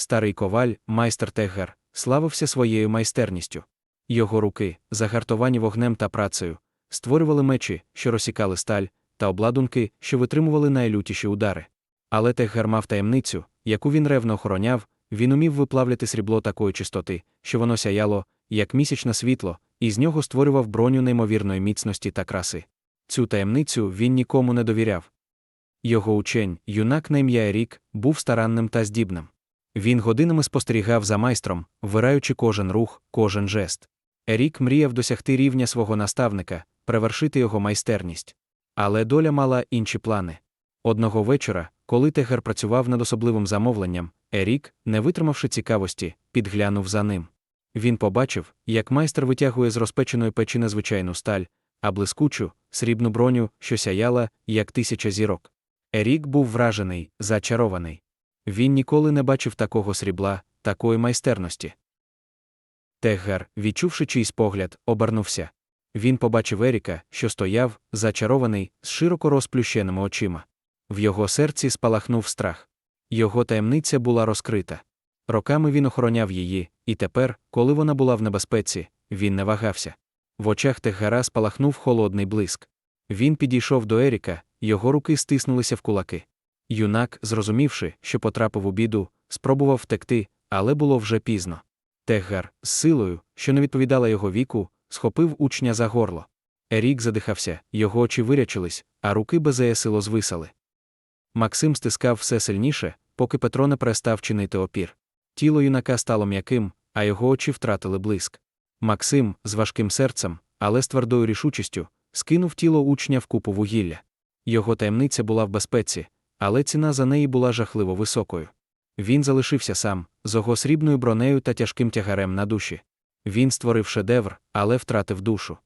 старий коваль, майстер Теггар, славився своєю майстерністю. Його руки, загартовані вогнем та працею, створювали мечі, що розсікали сталь, та обладунки, що витримували найлютіші удари. Але Теггар мав таємницю, яку він ревно охороняв, він умів виплавляти срібло такої чистоти, що воно сяяло, як місячне світло, і з нього створював броню неймовірної міцності та краси. Цю таємницю він нікому не довіряв. Його учень, юнак на ім'я Ерік, був старанним та здібним. Він годинами спостерігав за майстром, вираючи кожен рух, кожен жест. Ерік мріяв досягти рівня свого наставника, перевершити його майстерність. Але доля мала інші плани. Одного вечора, коли Тегер працював над особливим замовленням, Ерік, не витримавши цікавості, підглянув за ним. Він побачив, як майстер витягує з розпеченої печі незвичайну сталь, а блискучу, срібну броню, що сяяла, як тисяча зірок. Ерік був вражений, зачарований. Він ніколи не бачив такого срібла, такої майстерності. Теггар, відчувши чийсь погляд, обернувся. Він побачив Еріка, що стояв, зачарований, з широко розплющеними очима. В його серці спалахнув страх. Його таємниця була розкрита. Роками він охороняв її, і тепер, коли вона була в небезпеці, він не вагався. В очах Теггара спалахнув холодний блиск. Він підійшов до Еріка, його руки стиснулися в кулаки. Юнак, зрозумівши, що потрапив у біду, спробував втекти, але було вже пізно. Теггар, з силою, що не відповідала його віку, схопив учня за горло. Ерік задихався, його очі вирячились, а руки безеясило звисали. Максим стискав все сильніше, поки Петро не перестав чинити опір. Тіло юнака стало м'яким, а його очі втратили блиск. Максим, з важким серцем, але з твердою рішучістю, скинув тіло учня в купу вугілля. Його таємниця була в безпеці, але ціна за неї була жахливо високою. Він залишився сам, з огосрібною бронею та тяжким тягарем на душі. Він створив шедевр, але втратив душу.